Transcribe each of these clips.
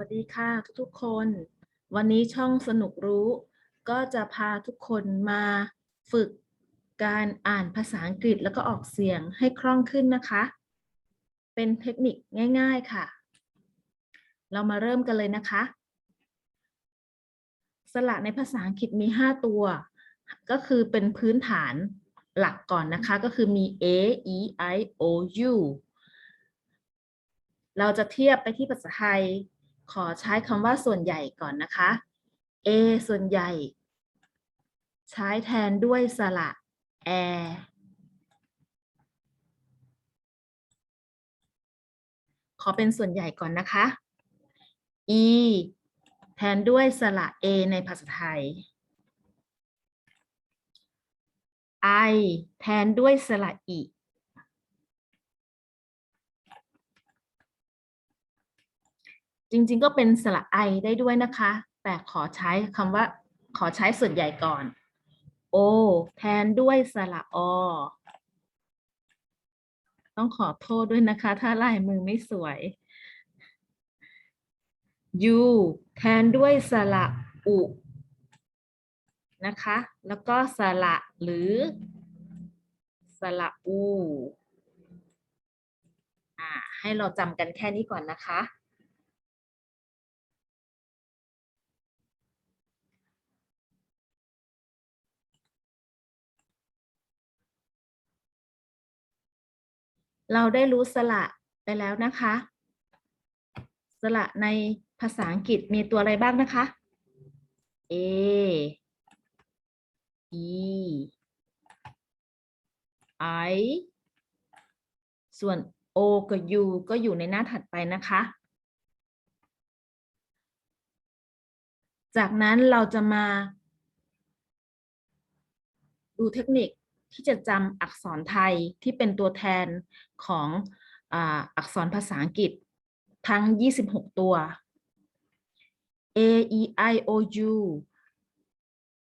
วัสดีค่ะทุกๆคน วันนี้ช่องสนุกรู้ ก็จะพาทุกคนมาฝึกการอ่านภาษาอังกฤษแล้วก็ออกเสียงให้คล่องขึ้นนะคะ เป็นเทคนิคง่ายๆค่ะ เรามาเริ่มกันเลยนะคะ สระในภาษาอังกฤษมี 5 ตัว ก็คือเป็นพื้นฐานหลักก่อนนะคะ ก็คือมี a e i o u เราจะเทียบไปที่ภาษาไทย ขอใช้คำว่าส่วนใหญ่ก่อนนะคะ A ส่วนใหญ่ ใช้แทนด้วยสระแอขอเป็นส่วนใหญ่ก่อนนะคะ E แทนด้วยสระ A ในภาษาไทย I แทนด้วยสระอี จริง ๆ ก็เป็นสระไอได้ด้วยนะคะ แต่ขอใช้คำว่า ขอใช้ส่วนใหญ่ก่อน O แทนด้วยสระอต้องขอโทษด้วยนะคะ ถ้าลายมือไม่สวย U แทนด้วยสระอุ นะคะ แล้วก็สระหรือ สระอู อ่า ให้เราจำกันแค่นี้ก่อนนะคะ เราได้รู้สระไปแล้วนะคะ สระในภาษาอังกฤษมีตัวอะไรบ้างนะคะ A E I ส่วน O กับ U ก็อยู่ในหน้าถัดไปนะคะ จากนั้นเราจะมา ดูเทคนิค ที่จะจำอักษรไทยที่เป็นตัวแทนของอักษรภาษาอังกฤษทั้ง 26 ตัว A E I O U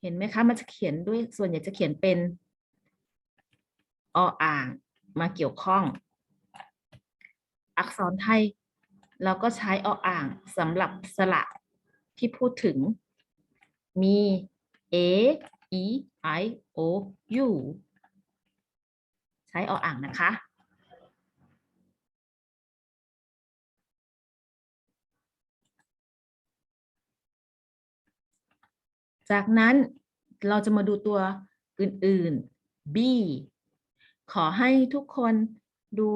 เห็นไหมคะ มันจะเขียนด้วยส่วนใหญ่จะเขียนเป็นออ่างมาเกี่ยวข้อง อักษรไทย เราก็ใช้ออ่างสำหรับสระที่พูดถึงมี A E I O U ช้ออ่างนะคะ จากนั้นเราจะมาดูตัวอื่นๆ B ขอให้ทุกคนดู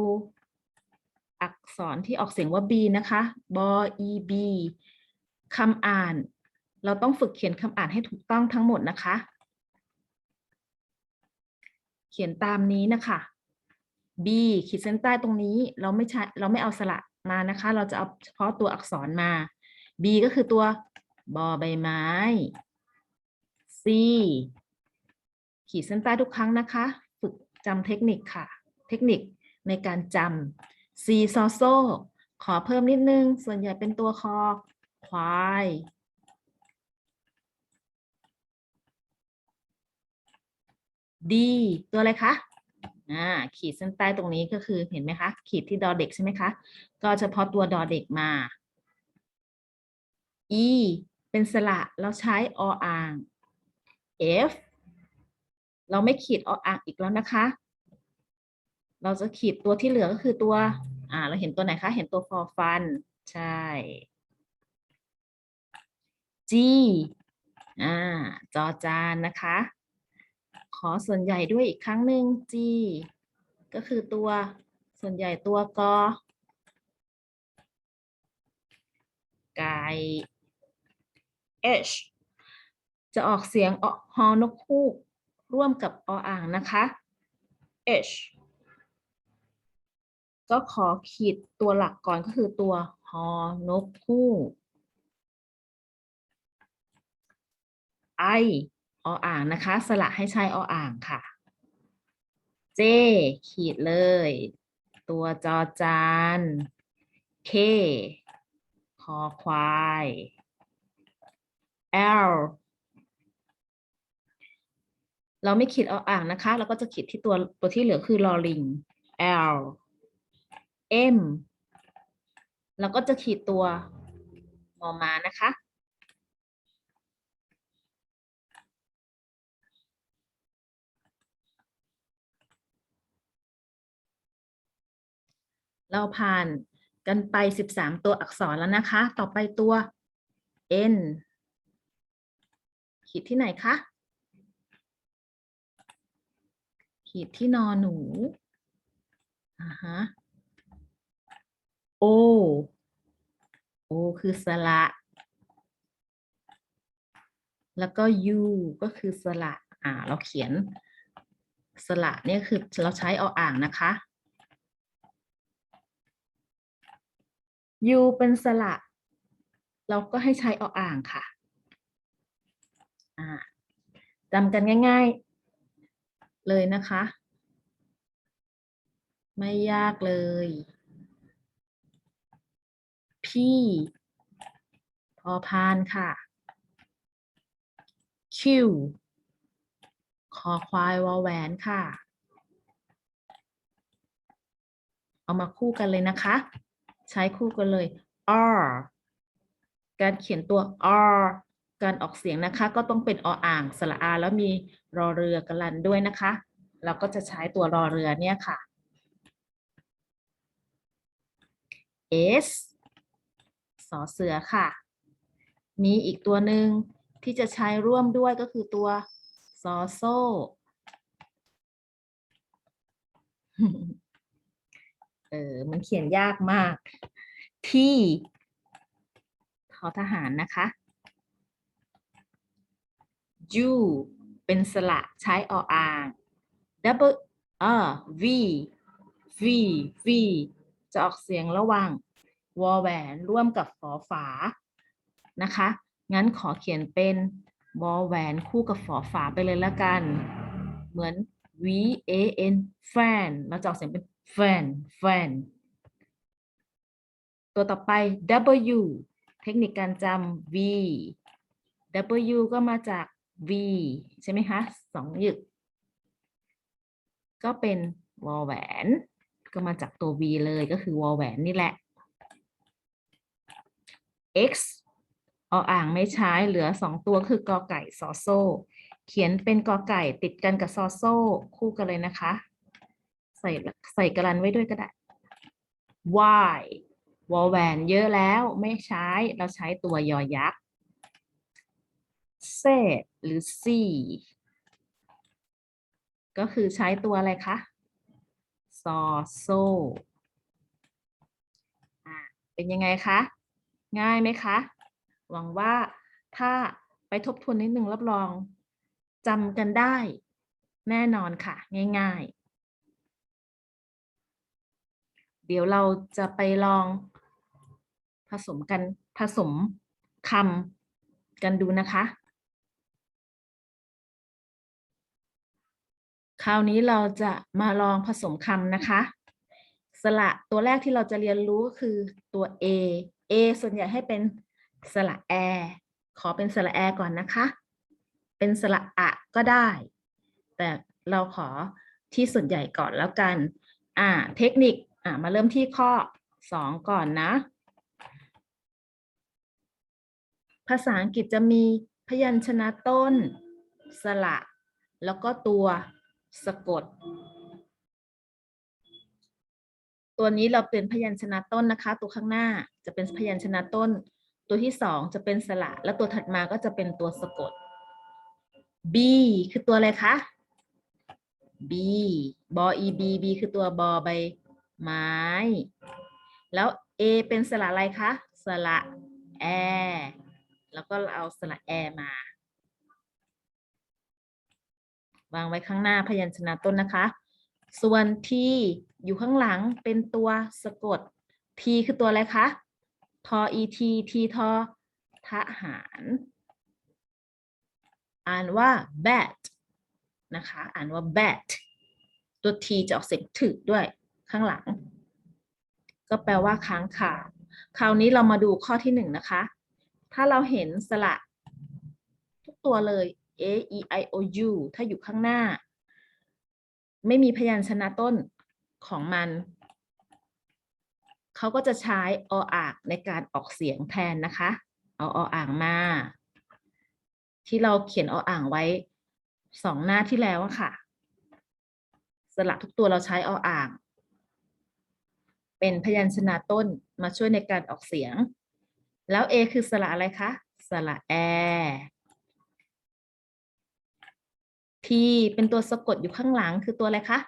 อักษรที่ออกเสียงว่า B นะคะบอ e b คำอ่าน เราต้องฝึกเขียนคำอ่านให้ถูกต้องทั้งหมดนะคะ ขียนตามนี้นะคะ B ขีดเส้นใต้ตรงนี้เราไม่ใช้เราไม่เอาสระมานะคะ เราจะเอาเฉพาะตัวอักษรมา B ก็คือตัวบอใบไม้ C ขีดเส้นใต้ทุกครั้งนะคะ ฝึกจำเทคนิคค่ะ เทคนิคในการจำ C ซอโซขอเพิ่มนิดนึง ส่วนใหญ่เป็นตัวคอควาย D ตัวอะไรคะอ่าขีดเส้นใต้ตรงนี้ก็คือเห็นไหมคะ ขีดที่ดอเด็กใช่ไหมคะ ก็เฉพาะตัวดอเด็กมา E เป็นสระเราใช้ออ่าง F เราไม่ขีดออ่างอีกแล้วนะคะ เราจะขีดตัวที่เหลือก็คือตัว อ่า เราเห็นตัวไหนคะ เห็นตัว for fun ใช่ G อ่า จอจานนะคะ ขอส่วนใหญ่ด้วยอีกครั้งหนึ่ง G ก็คือตัวส่วนใหญ่ตัวกอไก่ H จะออกเสียงอฮอนกฮูก ร่วมกับออ่างนะคะ H ก็ขอขีดตัวหลักก่อนก็คือตัวฮอนกฮูก I ออ่างนะคะสละให้ใช้ออ่างค่ะ J ขีดเลย ตัวจอจาน K คอควาย L เราไม่ขีดออ่างนะคะ เราก็จะขีดที่ตัวตัวที่เหลือคือลอลิง L M เราก็จะขีดตัวมอมานะคะ เราผ่านกันไป 13 ตัวอักษรแล้วนะคะ ต่อไปตัว n ขีดที่ไหนคะ ขีดที่นอนหนูอ่าฮะ o o คือสระ แล้วก็ u ก็คือสระ อ่า เราเขียนสระเนี่ยคือเราใช้ออ่างนะคะ u เป็นสระเราก็ให้ใช้ออ่างค่ะจำกันง่าย ๆ เลยนะคะ ไม่ยากเลยพี่พอพานค่ะ Q คอควายวอแหวนค่ะ เอามาคู่กันเลยนะคะ ใช้คู่กันเลย R การเขียนตัว R การออกเสียงนะคะ ก็ต้องเป็นออ่างสระอาแล้วมีรอเรือกลันด้วยนะคะ เราก็จะใช้ตัวรอเรือเนี่ยค่ะ S สอเสือค่ะ มีอีกตัวหนึ่งที่จะใช้ร่วมด้วยก็คือตัวซอโซ่ เออ มันเขียนยากมาก ที่ทอทหารนะคะ U เป็นสระใช้ออ่าง double อ่า V V V จะออกเสียงระหว่างวอแหวนร่วมกับฝอฝานะคะ งั้นขอเขียนเป็นวอแหวนคู่กับฝอฝาไปเลยละกัน เหมือน V A N fan เราจะออกเสียงเป็น fan fan ตัวต่อไป W เทคนิคการจำ V W ก็มาจาก V ใช่ไหมคะสองหยึก ก็เป็นวอแหวน ก็มาจากตัว V เลยก็คือวอแหวนนี่แหละ X ออ่างไม่ใช้เหลือสองตัวคือกอไก่ซอโซ่เขียนเป็นกอไก่ติดกันกับซอโซ่คู่กันเลยนะคะ ใส่ใส่กรันไว้ด้วยก็ได้ Why วอลแหวนเยอะแล้วไม่ใช้เราใช้ตัวยอยักษ์ Z หรือ C ก็คือใช้ตัวอะไรคะ ซอโซ่เป็นยังไงคะ ง่ายไหมคะ หวังว่าถ้าไปทบทวนนิดนึงรับรองจำกันได้ แน่นอนค่ะ ง่าย ๆ เดี๋ยวเราจะไปลองผสมกันผสมคำกันดูนะคะ คราวนี้เราจะมาลองผสมคำนะคะ สระตัวแรกที่เราจะเรียนรู้ก็คือตัว A A ส่วนใหญ่ให้เป็นสระแอขอเป็นสระแอก่อนนะคะ เป็นสระอะก็ได้ แต่เราขอที่ส่วนใหญ่ก่อนแล้วกัน อ่า เทคนิค อ่ามาเริ่มที่ข้อ2ก่อนนะ ภาษาอังกฤษจะมีพยัญชนะต้น สระ แล้วก็ตัวสะกด ตัวนี้เราเป็นพยัญชนะต้นนะคะ ตัวข้างหน้าจะเป็นพยัญชนะต้น ตัวที่สองจะเป็นสระ แล้วตัวถัดมาก็จะเป็นตัวสะกด B คือตัวอะไรคะ B บอ e b b คือตัวบอใบ ไม้ แล้ว A เป็นสระอะไรคะ สระแอแล้วก็เอาสระแอมาวางไว้ข้างหน้าพยัญชนะต้นนะคะ ส่วน T อยู่ข้างหลังเป็นตัวสะกด T คือตัวอะไรคะ ทอ e t t ทอทหาร อ่านว่า bat นะคะ อ่านว่า bat ตัว T จะออกเสียงถึกด้วย ข้างหลัง ก็แปลว่าค้างคาวคราวนี้เรามาดูข้อที่หนึ่งนะคะ ถ้าเราเห็นสระทุกตัวเลย a e i o u ถ้าอยู่ข้างหน้า ไม่มีพยัญชนะต้นของมัน เขาก็จะใช้ออ่างในการออกเสียงแทนนะคะ เอาออ่างมา ที่เราเขียนออ่างไว้สองหน้าที่แล้วค่ะ สระทุกตัวเราใช้ออ่าง เป็นพยัญชนะต้นมาช่วยในการออกเสียง แล้ว A คือสระอะไรคะ สระแอ T เป็นตัวสะกดอยู่ข้างหลังคือตัวอะไรคะ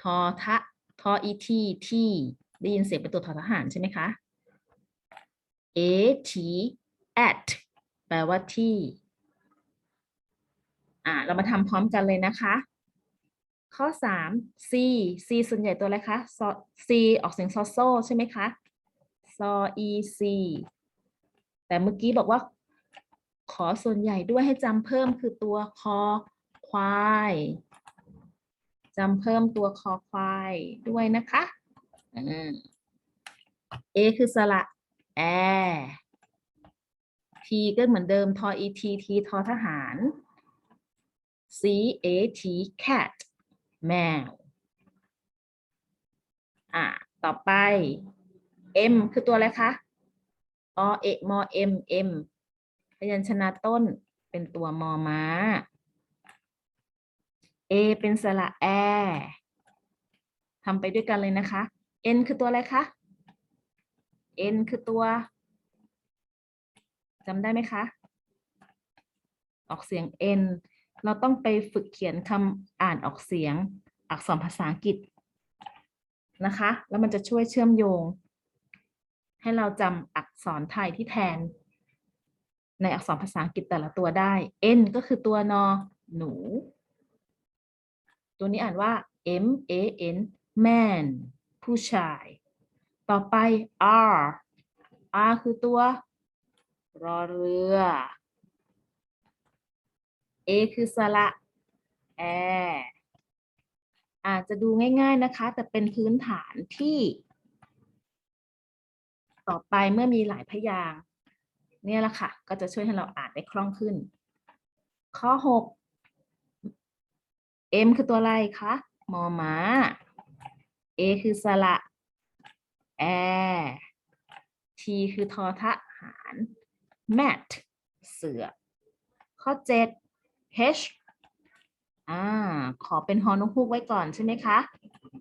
ทอทะ ทออีทีที่ได้ยินเสียงเป็นตัวทอทหารใช่ไหมคะ A T at แปลว่าที่ อ่า เรามาทำพร้อมกันเลยนะคะ ข้อ 3 C C ส่วนใหญ่ตัวอะไรคะ C ออกเสียงซอโซใช่ไหมคะซอ E C แต่เมื่อกี้บอกว่า ขอส่วนใหญ่ด้วยให้จำเพิ่มคือตัวคอควายจำเพิ่มตัวคอควายด้วยนะคะอืม A คือสระแอ T ก็เหมือนเดิมทอ E T T ทอทหาร C A T cat แมว อะ ต่อไป M คือตัวอะไรคะอเอกมอ M M พยัญชนะต้นเป็นตัวมอม้า A เป็นสระแอทำไปด้วยกันเลยนะคะ N คือตัวอะไรคะ N คือตัวจำได้ไหมคะ ออกเสียง N เราต้องไปฝึกเขียนคำอ่านออกเสียง อักษรภาษาอังกฤษนะคะ แล้วมันจะช่วยเชื่อมโยง ให้เราจำอักษรไทยที่แทน ในอักษรภาษาอังกฤษแต่ละตัวได้ N ก็คือตัวนอหนู ตัวนี้อ่านว่า M A N man ผู้ชาย ต่อไป R R คือตัว รอเรือ A คือสระแออาจจะดูง่ายๆนะคะ แต่เป็นพื้นฐานที่ ต่อไปเมื่อมีหลายพยางเนี่ยแหละค่ะ ก็จะช่วยให้เราอ่านได้คล่องขึ้น ข้อ 6 M คือตัวอะไรคะมอม้า A คือสระแอ T คือทอทะหาร mat เสือ ข้อ 7 H อ่า ขอเป็นฮอนกฮูกไว้ก่อนใช่ไหมคะ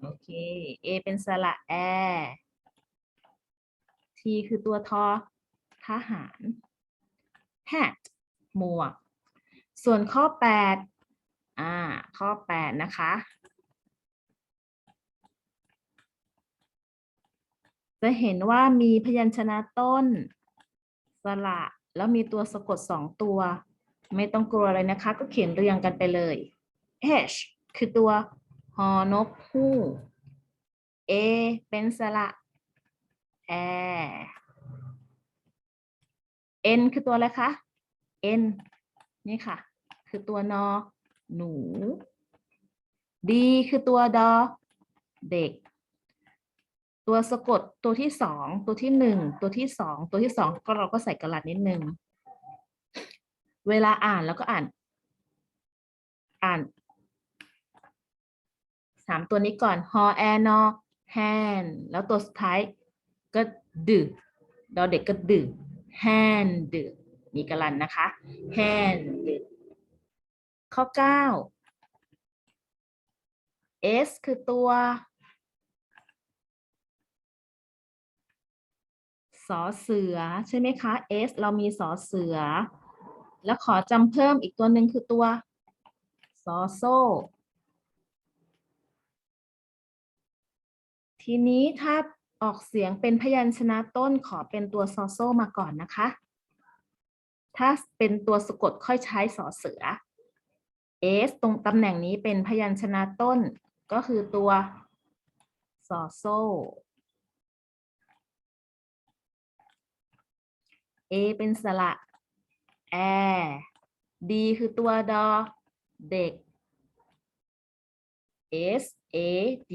โอเค A เป็นสระแอ T คือตัวทอทหาร hat หมวก ส่วนข้อ 8 อ่า ข้อ 8 นะคะ จะเห็นว่ามีพยัญชนะต้น สระ แล้วมีตัวสะกดสองตัว ไม่ต้องกลัวเลยนะคะ ก็เขียนเรียงกันไปเลย H คือตัวฮอนกฮูก A เป็นสระแอ N คือตัวอะไรคะ N นี่ค่ะ คือตัวนอ หนู D คือตัวดอ เด็ก ตัวสะกดตัวที่สอง ตัวที่หนึ่ง ตัวที่สอง ตัวที่สองก็เราก็ใส่กระดาษนิดนึง เวลาอ่านแล้วก็อ่าน อ่านสามตัวนี้ก่อนฮอแอนอแฮนแล้วตัวสุดท้ายก็ดึดอเด็กก็ดึแฮนดึมีกระลันนะคะแฮนดึข้อเก้า S คือตัวสอเสือใช่ไหมคะ S เรามีสอเสือ แล้วขอจำเพิ่มอีกตัวหนึ่งคือตัวสอโซ ทีนี้ถ้าออกเสียงเป็นพยัญชนะต้นขอเป็นตัวซอโซมาก่อนนะคะ ถ้าเป็นตัวสะกดค่อยใช้สอเสือ S ตรงตำแหน่งนี้เป็นพยัญชนะต้นก็คือตัวสอโซ่ A เป็นสระ แอ D คือตัวดอ เด็ก S A D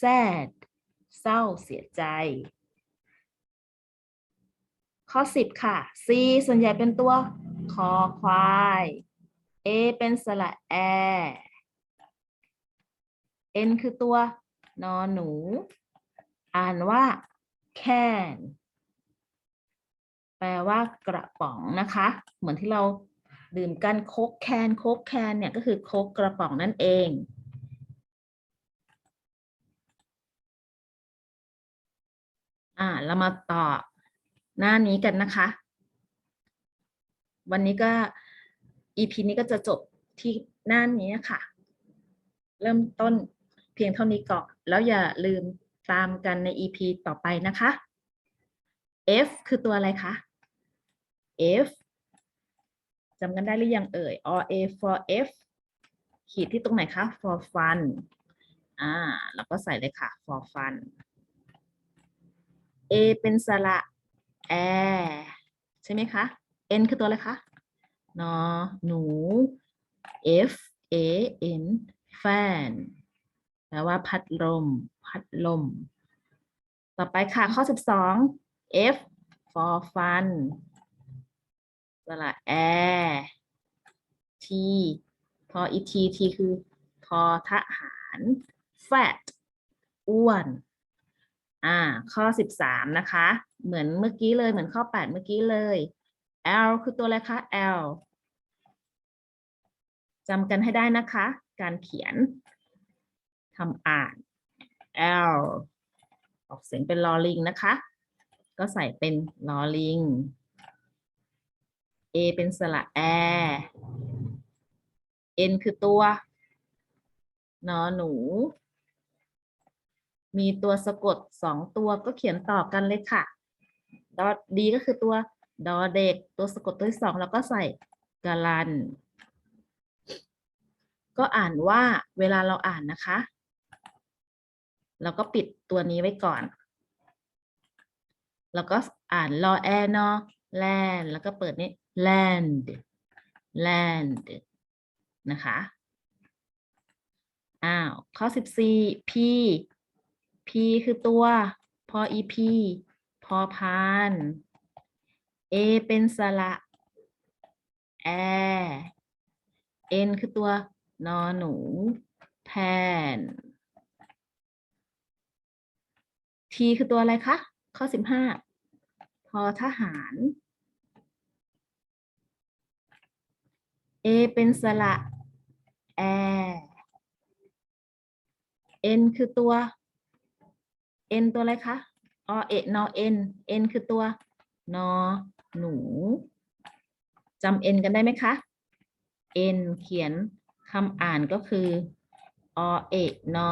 sad เศร้าเสียใจ ข้อ 10 ค่ะ C ส่วนใหญ่เป็นตัวคอควาย A เป็นสระแอ N คือตัวนอนหนู อ่านว่า can ไปลว่ากระป๋องนะคะ เหมือนที่เราดื่มกันโค้กแคนโค้กแคนเนี่ยก็คือโค้กกระป๋องนั่นเอง อ่าเรามาต่อหน้านี้กันนะคะ วันนี้ก็ EP นี้ก็จะจบที่หน้านี้ค่ะ เริ่มต้นเพียงเท่านี้ก่อนแล้วอย่าลืมตามกันใน EP ต่อไปนะคะ F คือตัวอะไรคะ F จำกันได้หรือยังเอ่ย or A for F ขีดที่ตรงไหนคะ for fun อ่าแล้วก็ใส่เลยค่ะ for fun A เป็นสระ air ใช่ไหมคะ N คือตัวอะไรคะนอหนู F A N fan แปลว่าพัดลม พัดลม ต่อไปค่ะข้อ 12 F for fun สระ air T พออี T T คือทอทหาร fat อ้วน อ่า ข้อ 13 นะคะ เหมือนเมื่อกี้เลย เหมือนข้อ 8 เมื่อกี้เลย L คือตัวอะไรคะ L จำกันให้ได้นะคะ การเขียนคำอ่าน L ออกเสียงเป็นลอลิงนะคะ ก็ใส่เป็นลอลิง A เป็นสระแอ N คือตัวนอหนู มีตัวสะกดสองตัวก็เขียนต่อกันเลยค่ะดอดีก็คือตัวดอเด็ก ตัวสะกดตัวที่สองแล้วก็ใส่กาลัน ก็อ่านว่าเวลาเราอ่านนะคะเราก็ปิดตัวนี้ไว้ก่อน แล้วก็อ่านรอแอนอแลนแล้วก็เปิดนี้ land land นะคะอ้าวข้อ14 p p คือตัวพอ ep พอพาน a เป็นสระ air n คือตัวนอหนูแพน t คือตัวอะไรคะ ข้อ15พอทหาร A เป็นสระ air N คือตัว N ตัวอะไรคะอเอ็นอ N N คือตัวนอหนูจำ N กันได้ไหมคะ N เขียนคำอ่านก็คืออเอ็นอ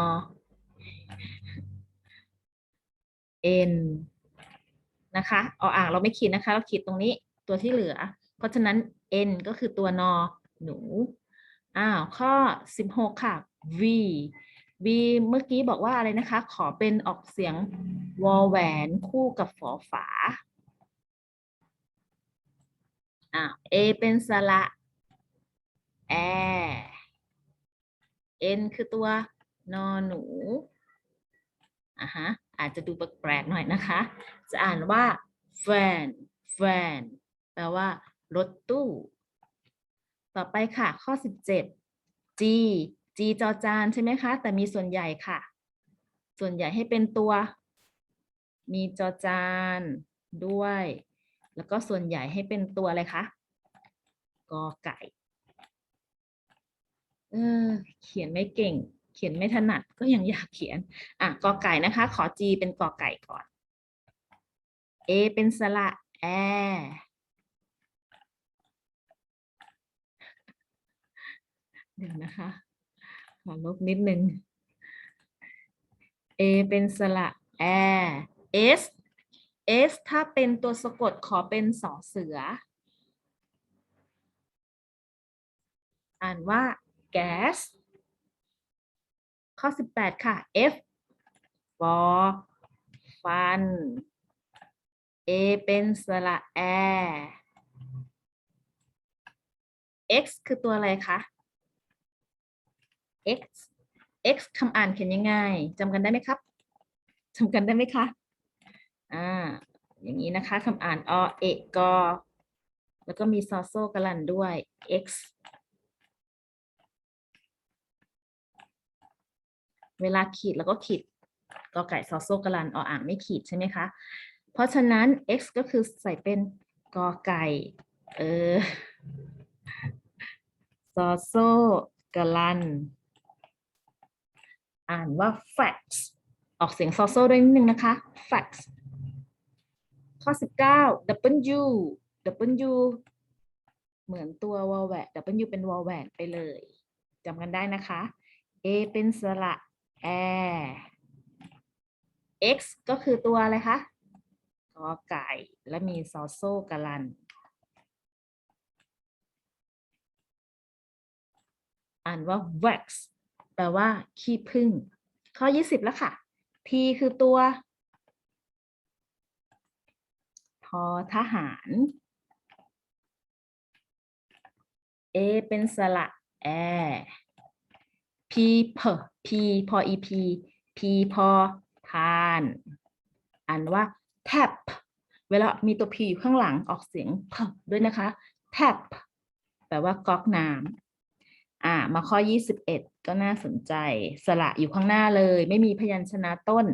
N นะคะออ่างเราไม่ขีดนะคะ เราขีดตรงนี้ตัวที่เหลือ เพราะฉะนั้น N ก็คือตัวนอ หนูอ้าวข้อ 16 ค่ะ V V เมื่อกี้บอกว่าอะไรนะคะ ขอเป็นออกเสียงวอแหวนคู่กับฝอฝาอ้าว A เป็นสระ air N คือตัวนอหนูอะฮะอาจจะดูแปลกๆหน่อยนะคะ จะอ่านว่า van van แปลว่ารถตู้ ต่อไปค่ะ ข้อ 17 G G จอจานใช่ไหมคะ แต่มีส่วนใหญ่ค่ะ ส่วนใหญ่ให้เป็นตัว มีจอจานด้วย แล้วก็ส่วนใหญ่ให้เป็นตัวอะไรคะกอไก่ เออ เขียนไม่เก่ง เขียนไม่ถนัดก็ยังอยากเขียน อะกอไก่นะคะ ขอ G เป็นกอไก่ก่อน A เป็นสระ air เดี๋ยวนะคะ ขอลบนิดนึง A เป็นสระ air S S ถ้าเป็นตัวสะกดขอเป็นสอเสือ อ่านว่า gas ข้อ 18 ค่ะ F for fun A เป็นสระ air X คือตัวอะไรคะ x x คำอ่านเขียนยังไงจำกันได้ไหมครับจำกันได้ไหมคะอ่าอย่างนี้นะคะคำอ่านอเอกกอแล้วก็มีซอโซกลันด้วย x เวลาขีดแล้วก็ขีดกอไก่ซอโซกลันออ่างไม่ขีดใช่ไหมคะ เพราะฉะนั้น x ก็คือใส่เป็นกอไก่ เออซอโซกลัน อ่านว่า facts ออกเสียงซอโซด้วยนิดนึงนะคะ facts ข้อ 19 W W เหมือนตัววอลแหวน W เป็นวอลแหวนไปเลยจำกันได้นะคะ A เป็นสระ a X ก็คือตัวอะไรคะกอไก่ และมีซอโซกะลัน อ่านว่า wax แปลว่า ขี้ผึ้งข้อ 20 แล้วค่ะ T คือตัวทอทหาร A เป็นสระ air P เพอ P พอ EP P พอพานอ่านว่า tap เวลามีตัว P อยู่ข้างหลังออกเสียงเพอด้วยนะคะ tap แปลว่าก๊อกน้ำ อ่ามาข้อ 21 ก็น่าสนใจ สระอยู่ข้างหน้าเลย ไม่มีพยัญชนะต้น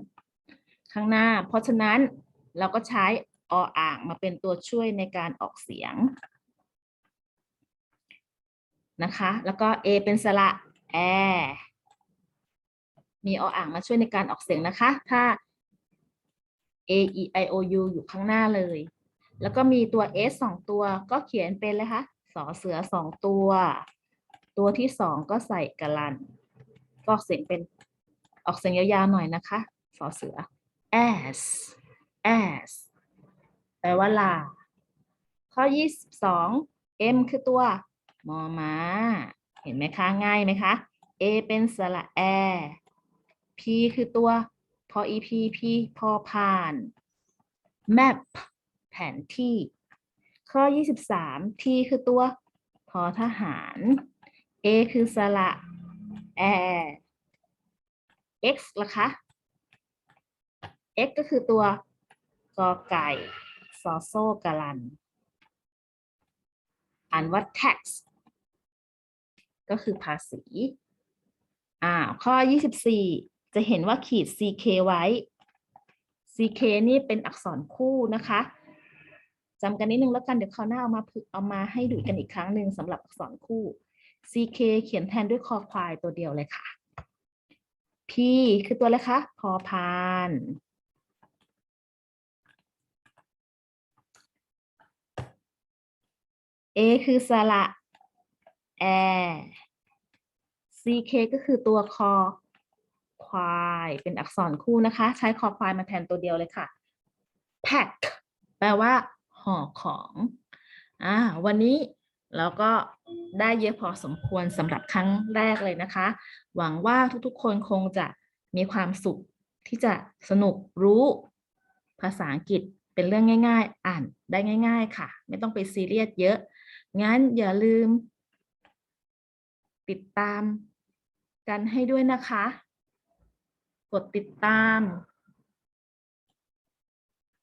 ข้างหน้า เพราะฉะนั้นเราก็ใช้ออ่างมาเป็นตัวช่วยในการออกเสียงนะคะ แล้วก็ A เป็นสระ air มีออ่างมาช่วยในการออกเสียงนะคะ ถ้า A E I O U อยู่ข้างหน้าเลย แล้วก็มีตัว S สองตัวก็เขียนเป็นเลยคะสอเสือสองตัว ตัวที่สองก็ใส่กะลันออกเสียงเป็นออกเสียงยาวๆหน่อยนะคะสอเสือ as as แปลว่าลา ข้อ 22 M คือตัว มอม้าเห็นไหมคะ ง่ายไหมคะ A เป็นสระแอ P คือตัว พอ EP P พอผ่าน map แผนที่ ข้อ 23 T คือตัว พอทหาร A คือสระ air X ล่ะคะ X ก็คือตัวกอไก่ซอโซกาลัน อ่านว่า tax ก็คือภาษีอ่าข้อ 24 จะเห็นว่าขีด ck ไว้ ck นี่เป็นอักษรคู่นะคะจำกันนิดนึงแล้วกันเดี๋ยวคราวหน้าเอามาพึเอามาให้ดูกันอีกครั้งหนึ่งสำหรับอักษรคู่ ck เขียนแทนด้วยคอควายตัวเดียวเลยค่ะ p คือตัวอะไรคะพอพาน A คือสระ air CK ก็คือตัวคอควายเป็นอักษรคู่นะคะ ใช้คอควายมาแทนตัวเดียวเลยค่ะ pack แปลว่าห่อของอ่าวันนี้ เราก็ได้เยอะพอสมควรสำหรับครั้งแรกเลยนะคะ หวังว่าทุกๆ คนคงจะมีความสุขที่จะสนุกรู้ภาษาอังกฤษเป็นเรื่องง่าย ๆ อ่านได้ง่าย ๆ ค่ะ ไม่ต้องไปซีเรียสเยอะ งั้นอย่าลืม ติดตามกันให้ด้วยนะคะ กดติดตาม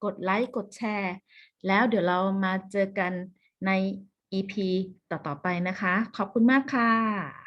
กดไลค์ กดแชร์ แล้วเดี๋ยวเรามาเจอกันใน EP ต่อๆไปนะคะ ขอบคุณมากค่ะ